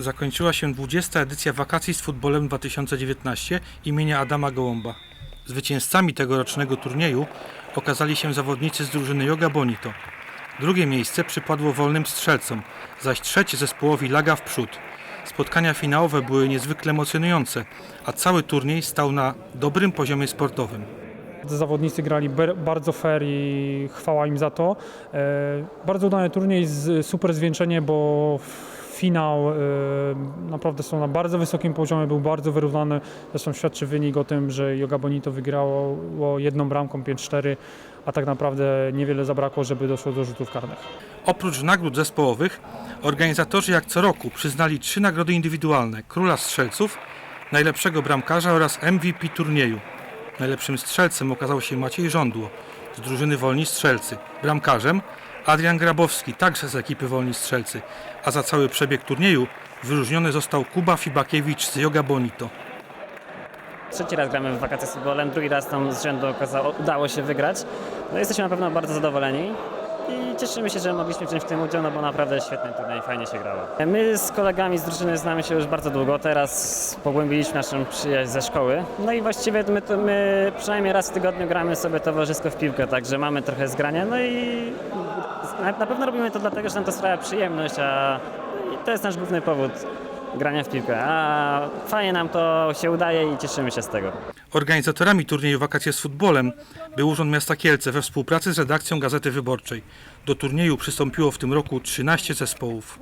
Zakończyła się 20. edycja wakacji z futbolem 2019 imienia Adama Gołąba. Zwycięzcami tegorocznego turnieju okazali się zawodnicy z drużyny Yoga Bonito. Drugie miejsce przypadło wolnym strzelcom, zaś trzecie zespołowi Laga w przód. Spotkania finałowe były niezwykle emocjonujące, a cały turniej stał na dobrym poziomie sportowym. Zawodnicy grali bardzo fair i chwała im za to. E, Bardzo udany turniej, super zwieńczenie, bo finał e, naprawdę są na bardzo wysokim poziomie, był bardzo wyrównany. Zresztą świadczy wynik o tym, że Yoga Bonito wygrało jedną bramką 5-4, a tak naprawdę niewiele zabrakło, żeby doszło do rzutów karnych. Oprócz nagród zespołowych, organizatorzy jak co roku przyznali trzy nagrody indywidualne: Króla Strzelców, najlepszego bramkarza oraz MVP turnieju. Najlepszym strzelcem okazał się Maciej Żądło z drużyny Wolni Strzelcy. Bramkarzem Adrian Grabowski, także z ekipy Wolni Strzelcy. A za cały przebieg turnieju wyróżniony został Kuba Fibakiewicz z Yoga Bonito. Trzeci raz gramy w wakacje z futbolem, drugi raz tam z rzędu okazało, udało się wygrać. No jesteśmy na pewno bardzo zadowoleni i cieszymy się, że mogliśmy wziąć w tym udział, no bo naprawdę świetny turniej, fajnie się grało. My z kolegami z drużyny znamy się już bardzo długo, teraz pogłębiliśmy naszą przyjaźń ze szkoły. No i właściwie my, my przynajmniej raz w tygodniu gramy sobie towarzysko w piłkę, także mamy trochę zgrania, no i na, na pewno robimy to dlatego, że nam to sprawia przyjemność, a i to jest nasz główny powód grania w piłkę, a fajnie nam to się udaje i cieszymy się z tego. Organizatorami turnieju Wakacje z futbolem był Urząd Miasta Kielce we współpracy z redakcją Gazety Wyborczej. Do turnieju przystąpiło w tym roku 13 zespołów.